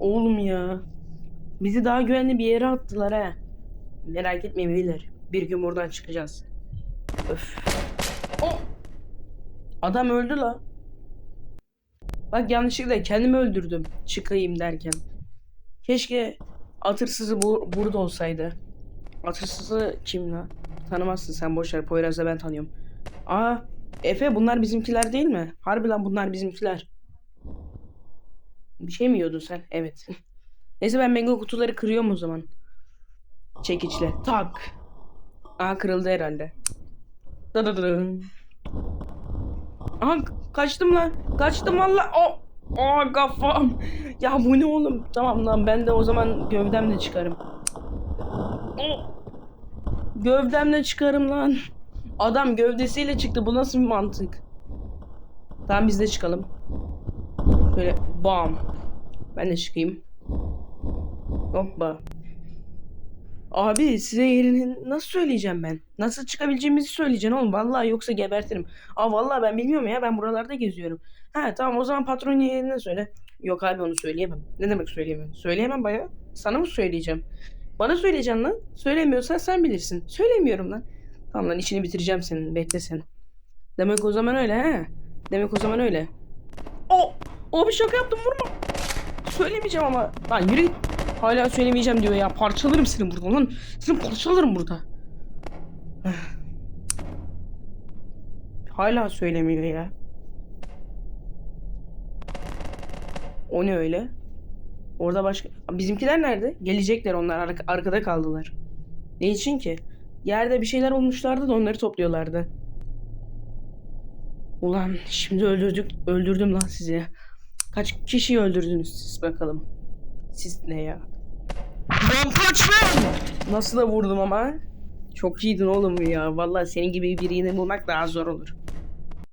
Oğlum ya. Bizi daha güvenli bir yere attılar ha. Merak etmeyin beyler. Bir gün buradan çıkacağız. Öf. Oh! Adam öldü la. Bak yanlışlıkla kendimi öldürdüm. Çıkayım derken. Keşke atırsızı bu burada olsaydı. Atırsızı kim la? Tanımazsın sen boşver. Poyraz'ı ben tanıyorum. Aa Efe bunlar bizimkiler değil mi? Harbi lan bunlar bizimkiler. Bir şey mi yiyordun sen? Evet. Neyse ben mango kutuları kırıyorum o zaman. Çekiçle. Tak. Aa kırıldı herhalde. Dıdıdın. Aha kaçtım lan. Kaçtım valla. O. Aa kafam. Ya bu ne oğlum? Tamam lan ben de o zaman gövdemle çıkarım. Gövdemle çıkarım lan. Adam gövdesiyle çıktı. Bu nasıl bir mantık? Tamam biz de çıkalım. Şöyle bam. Ben de çıkayım. Hoppa. Abi size yerini nasıl söyleyeceğim ben? Nasıl çıkabileceğimizi söyleyeceksin oğlum. Vallahi yoksa gebertirim. Aa vallahi ben bilmiyorum ya. Ben buralarda geziyorum. Ha tamam o zaman patron yerini söyle. Yok abi onu söyleyemem. Ne demek söyleyemem? Söyleyemem baya. Sana mı söyleyeceğim? Bana söyleyeceksin lan. Söylemiyorsan sen bilirsin. Söylemiyorum lan. Tamam lan işini bitireceğim senin. Bekle sen. Demek o zaman öyle he. Demek o zaman öyle. O! O bir şaka yaptım vurma. Söylemeyeceğim ama. Lan yürü git. Hala söylemeyeceğim diyor ya. Parçalarım seni burada lan. Seni parçalarım burada. Hala söylemiyor ya. O ne öyle? Orada başka... Bizimkiler nerede? Gelecekler onlar. ar- arkada kaldılar. Ne için ki? Yerde bir şeyler olmuşlardı da onları topluyorlardı. Ulan şimdi öldürdük, öldürdüm lan sizi. Kaç kişiyi öldürdünüz siz bakalım. Siz ne ya? Lan kaç lan! Nasıl da vurdum ama? Çok iyiydin oğlum ya. Vallahi senin gibi birini bulmak daha zor olur.